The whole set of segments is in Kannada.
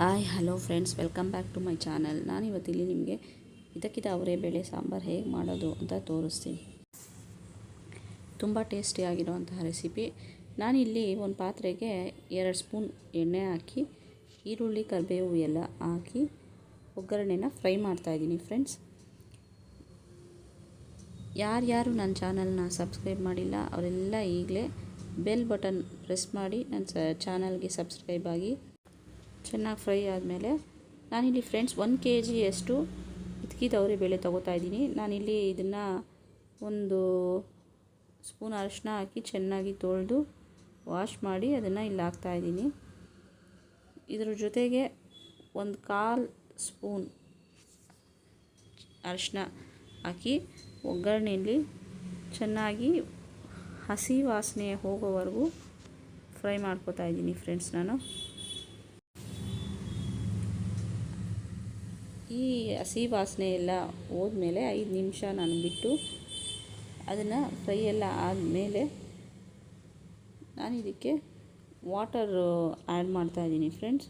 Hi, hello friends, welcome back to my channel. ನಾನು ಇವತ್ತಿಲ್ಲಿ ನಿಮಗೆ ಇದಕ್ಕಿದ ಅವರೇ ಬೇಳೆ ಸಾಂಬಾರು ಹೇಗೆ ಮಾಡೋದು ಅಂತ ತೋರಿಸ್ತೀನಿ. ತುಂಬ ಟೇಸ್ಟಿಯಾಗಿರುವಂತಹ ರೆಸಿಪಿ ನಾನಿಲ್ಲಿ ಒಂದು ಪಾತ್ರೆಗೆ ಎರಡು ಸ್ಪೂನ್ ಎಣ್ಣೆ ಹಾಕಿ, ಈರುಳ್ಳಿ, ಕರಿಬೇವು ಎಲ್ಲ ಹಾಕಿ ಒಗ್ಗರಣೆನ ಫ್ರೈ ಮಾಡ್ತಾಯಿದ್ದೀನಿ ಫ್ರೆಂಡ್ಸ್. ಯಾರ್ಯಾರು ನನ್ನ ಚಾನಲ್ನ ಸಬ್ಸ್ಕ್ರೈಬ್ ಮಾಡಿಲ್ಲ, ಅವರೆಲ್ಲ ಈಗಲೇ ಬೆಲ್ ಬಟನ್ ಪ್ರೆಸ್ ಮಾಡಿ ನನ್ನ ಚಾನಲ್ಗೆ ಸಬ್ಸ್ಕ್ರೈಬ್ ಆಗಿ ಚೆನ್ನಾಗಿ ಫ್ರೈ ಆದಮೇಲೆ ನಾನಿಲ್ಲಿ ಫ್ರೆಂಡ್ಸ್ ಒಂದು ಕೆ ಜಿಯಷ್ಟು ಇದ್ಕಿದವರೆ ಬೇಳೆ ತೊಗೋತಾ ಇದ್ದೀನಿ. ನಾನಿಲ್ಲಿ ಇದನ್ನು ಒಂದು ಸ್ಪೂನ್ ಅರಿಶಿನ ಹಾಕಿ ಚೆನ್ನಾಗಿ ತೊಳೆದು ವಾಶ್ ಮಾಡಿ ಅದನ್ನು ಇಲ್ಲಿ ಹಾಕ್ತಾಯಿದ್ದೀನಿ ಇದ್ರ ಜೊತೆಗೆ ಒಂದು ಕಾಲ್ ಸ್ಪೂನ್ ಅರಿಶಿನ ಹಾಕಿ ಒಗ್ಗರಣೆಯಲ್ಲಿ ಚೆನ್ನಾಗಿ ಹಸಿ ವಾಸನೆ ಹೋಗೋವರೆಗೂ ಫ್ರೈ ಮಾಡ್ಕೋತಾ ಇದ್ದೀನಿ ಫ್ರೆಂಡ್ಸ್ ನಾನು. ಈ ಹಸಿ ವಾಸನೆ ಎಲ್ಲ ಹೋದ್ಮೇಲೆ ಐದು ನಿಮಿಷ ನಾನು ಬಿಟ್ಟು ಅದನ್ನು ಫ್ರೈ ಎಲ್ಲ ಆದಮೇಲೆ ನಾನು ಇದಕ್ಕೆ ವಾಟರ್ ಆ್ಯಡ್ ಮಾಡ್ತಾಯಿದ್ದೀನಿ ಫ್ರೆಂಡ್ಸ್.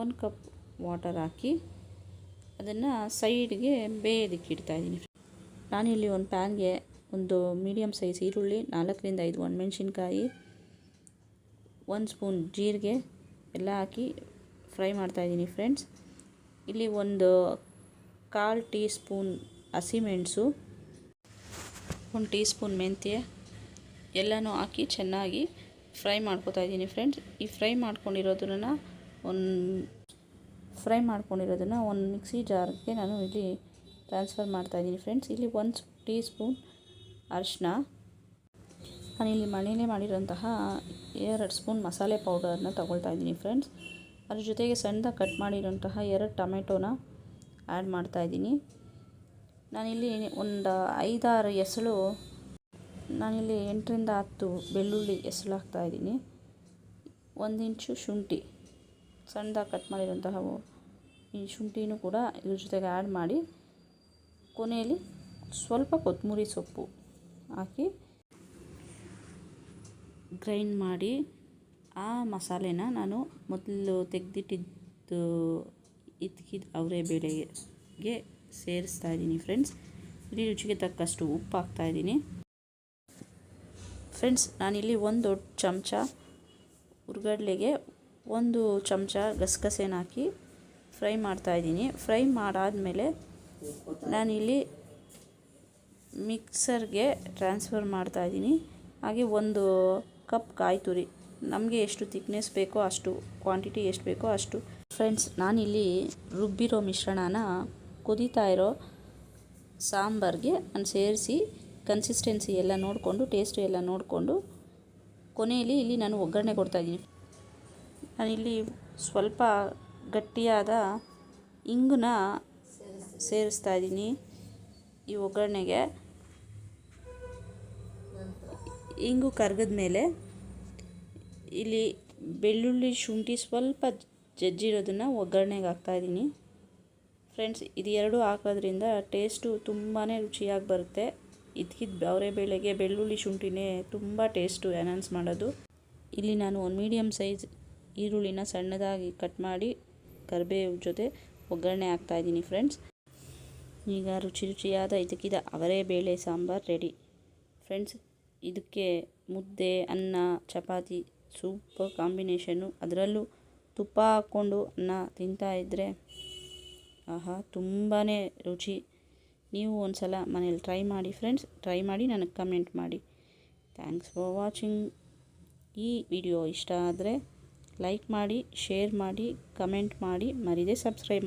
ಒನ್ ಕಪ್ ವಾಟರ್ ಹಾಕಿ ಅದನ್ನು ಸೈಡ್ಗೆ ಬೇಯೋದಕ್ಕೆ ಇಡ್ತಾಯಿದ್ದೀನಿ ನಾನಿಲ್ಲಿ ಒಂದು ಪ್ಯಾನ್ಗೆ ಒಂದು ಮೀಡಿಯಮ್ ಸೈಜ್ ಈರುಳ್ಳಿ, ನಾಲ್ಕರಿಂದ ಐದು ಒಣಮೆಣ್ಸಿನ್ಕಾಯಿ, ಒಂದು ಸ್ಪೂನ್ ಜೀರಿಗೆ ಎಲ್ಲ ಹಾಕಿ ಫ್ರೈ ಮಾಡ್ತಾಯಿದ್ದೀನಿ ಫ್ರೆಂಡ್ಸ್. ಇಲ್ಲಿ ಒಂದು ಕಾಲು ಟೀ ಸ್ಪೂನ್ ಹಸಿಮೆಣಸು ಒಂದು ಟೀ ಸ್ಪೂನ್ ಮೆಂತ್ಯ ಎಲ್ಲನೂ ಹಾಕಿ ಚೆನ್ನಾಗಿ ಫ್ರೈ ಮಾಡ್ಕೊತಾ ಇದ್ದೀನಿ ಫ್ರೆಂಡ್ಸ್. ಈ ಫ್ರೈ ಮಾಡ್ಕೊಂಡಿರೋದನ್ನು ಒಂದು ಫ್ರೈ ಮಾಡ್ಕೊಂಡಿರೋದನ್ನು ಒಂದು ಮಿಕ್ಸಿ ಜಾರ್ಗೆ ನಾನು ಇಲ್ಲಿ ಟ್ರಾನ್ಸ್ಫರ್ ಮಾಡ್ತಾಯಿದ್ದೀನಿ ಫ್ರೆಂಡ್ಸ್. ಇಲ್ಲಿ ಒಂದು ಟೀ ಸ್ಪೂನ್ ಅರಿಶಿನ ನಾನಿಲ್ಲಿ ಮನೇಲೇ ಮಾಡಿರೋಂತಹ ಎರಡು ಸ್ಪೂನ್ ಮಸಾಲೆ ಪೌಡರ್ನ ತಗೊಳ್ತಾ ಇದ್ದೀನಿ ಫ್ರೆಂಡ್ಸ್. ಅದ್ರ ಜೊತೆಗೆ ಸಣ್ಣದಾಗಿ ಕಟ್ ಮಾಡಿರೋಂತಹ ಎರಡು ಟೊಮೆಟೊನ ಆ್ಯಡ್ ಮಾಡ್ತಾಯಿದ್ದೀನಿ ನಾನಿಲ್ಲಿ ಒಂದು ಐದಾರು ಎಸಳು, ನಾನಿಲ್ಲಿ ಎಂಟರಿಂದ ಹತ್ತು ಬೆಳ್ಳುಳ್ಳಿ ಎಸಳು ಹಾಕ್ತಾಯಿದ್ದೀನಿ ಒಂದು ಇಂಚು ಶುಂಠಿ ಸಣ್ಣದಾಗಿ ಕಟ್ ಮಾಡಿರೋಂತಹ ಈ ಶುಂಠಿನೂ ಕೂಡ ಇದ್ರ ಜೊತೆಗೆ ಆ್ಯಡ್ ಮಾಡಿ ಕೊನೆಯಲ್ಲಿ ಸ್ವಲ್ಪ ಕೊತ್ತಂಬರಿ ಸೊಪ್ಪು ಹಾಕಿ ಗ್ರೈಂಡ್ ಮಾಡಿ ಆ ಮಸಾಲೆನ ನಾನು ಮೊದಲು ತೆಗೆದಿಟ್ಟಿದ್ದು ಇದ್ಕಿದ ಅವರೇ ಬೇಳೆಗೆ ಸೇರಿಸ್ತಾ ಇದ್ದೀನಿ ಫ್ರೆಂಡ್ಸ್. ಇಲ್ಲಿ ರುಚಿಗೆ ತಕ್ಕಷ್ಟು ಉಪ್ಪು ಹಾಕ್ತಾಯಿದ್ದೀನಿ ಫ್ರೆಂಡ್ಸ್, ನಾನಿಲ್ಲಿ ಒಂದು ದೊಡ್ಡ ಚಮಚ ಹುರ್ಗಡ್ಲೆಗೆ ಒಂದು ಚಮಚ ಗಸಗಸೆನ ಹಾಕಿ ಫ್ರೈ ಮಾಡ್ತಾಯಿದ್ದೀನಿ ಫ್ರೈ ಮಾಡಾದಮೇಲೆ ನಾನಿಲ್ಲಿ ಮಿಕ್ಸರ್ಗೆ ಟ್ರಾನ್ಸ್ಫರ್ ಮಾಡ್ತಾಯಿದ್ದೀನಿ ಹಾಗೆ ಒಂದು ಕಪ್ ಕಾಯಿ ತುರಿ ನಮಗೆ ಎಷ್ಟು ತಿಕ್ನೆಸ್ ಬೇಕೋ ಅಷ್ಟು ಕ್ವಾಂಟಿಟಿ ಎಷ್ಟು ಬೇಕೋ ಅಷ್ಟು. ಫ್ರೆಂಡ್ಸ್ ನಾನಿಲ್ಲಿ ರುಬ್ಬಿರೋ ಮಿಶ್ರಣನ ಕುದೀತಾ ಇರೋ ಸಾಂಬಾರಿಗೆ ನಾನು ಸೇರಿಸಿ ಕನ್ಸಿಸ್ಟೆನ್ಸಿ ಎಲ್ಲ ನೋಡಿಕೊಂಡು ಟೇಸ್ಟ್ ಎಲ್ಲ ನೋಡಿಕೊಂಡು ಕೊನೆಯಲ್ಲಿ ಇಲ್ಲಿ ನಾನು ಒಗ್ಗರಣೆ ಕೊಡ್ತಾಯಿದ್ದೀನಿ ನಾನಿಲ್ಲಿ ಸ್ವಲ್ಪ ಗಟ್ಟಿಯಾದ ಇಂಗನ್ನ ಸೇರಿಸ್ತಾ ಇದ್ದೀನಿ ಈ ಒಗ್ಗರಣೆಗೆ. ಇಂಗು ಕರ್ಗದ ಮೇಲೆ ಇಲ್ಲಿ ಬೆಳ್ಳುಳ್ಳಿ ಶುಂಠಿ ಸ್ವಲ್ಪ ಜಜ್ಜಿರೋದನ್ನು ಒಗ್ಗರಣೆಗೆ ಹಾಕ್ತಾಯಿದ್ದೀನಿ ಫ್ರೆಂಡ್ಸ್ ಇದು ಎರಡು ಹಾಕೋದ್ರಿಂದ ಟೇಸ್ಟು ತುಂಬಾ ರುಚಿಯಾಗಿ ಬರುತ್ತೆ. ಇದಕ್ಕಿದ್ದು ಅವರೇ ಬೇಳೆಗೆ ಬೆಳ್ಳುಳ್ಳಿ ಶುಂಠಿನೇ ತುಂಬ ಟೇಸ್ಟು ಎನ್ಹಾನ್ಸ್ ಮಾಡೋದು. ಇಲ್ಲಿ ನಾನು ಒಂದು ಮೀಡಿಯಮ್ ಸೈಜ್ ಈರುಳ್ಳಿನ ಸಣ್ಣದಾಗಿ ಕಟ್ ಮಾಡಿ ಕರಿಬೇವು ಜೊತೆ ಒಗ್ಗರಣೆ ಹಾಕ್ತಾಯಿದ್ದೀನಿ ಫ್ರೆಂಡ್ಸ್ ಈಗ ರುಚಿ ರುಚಿಯಾದ ಇದಕ್ಕಿದ ಅವರೇ ಬೇಳೆ, ಸಾಂಬಾರು ರೆಡಿ ಫ್ರೆಂಡ್ಸ್ ಇದಕ್ಕೆ ಮುದ್ದೆ, ಅನ್ನ, ಚಪಾತಿ ಸೂಪರ್ ಕಾಂಬಿನೇಷನ್ನು ಅದರಲ್ಲೂ ತುಪ್ಪ ಹಾಕ್ಕೊಂಡು ಅನ್ನ ತಿಂತಾ ಇದ್ದರೆ ಆಹಾ ತುಂಬಾ ರುಚಿ. ನೀವು ಒಂದು ಸಲ ಮನೇಲಿ ಟ್ರೈ ಮಾಡಿ ಫ್ರೆಂಡ್ಸ್, ಟ್ರೈ ಮಾಡಿ ನನಗೆ ಕಮೆಂಟ್ ಮಾಡಿ. Thanks for watching. ಈ ವಿಡಿಯೋ ಇಷ್ಟ ಆದರೆ ಲೈಕ್ ಮಾಡಿ, ಶೇರ್ ಮಾಡಿ, ಕಮೆಂಟ್ ಮಾಡಿ, ಮರಿದೇ ಸಬ್ಸ್ಕ್ರೈಬ್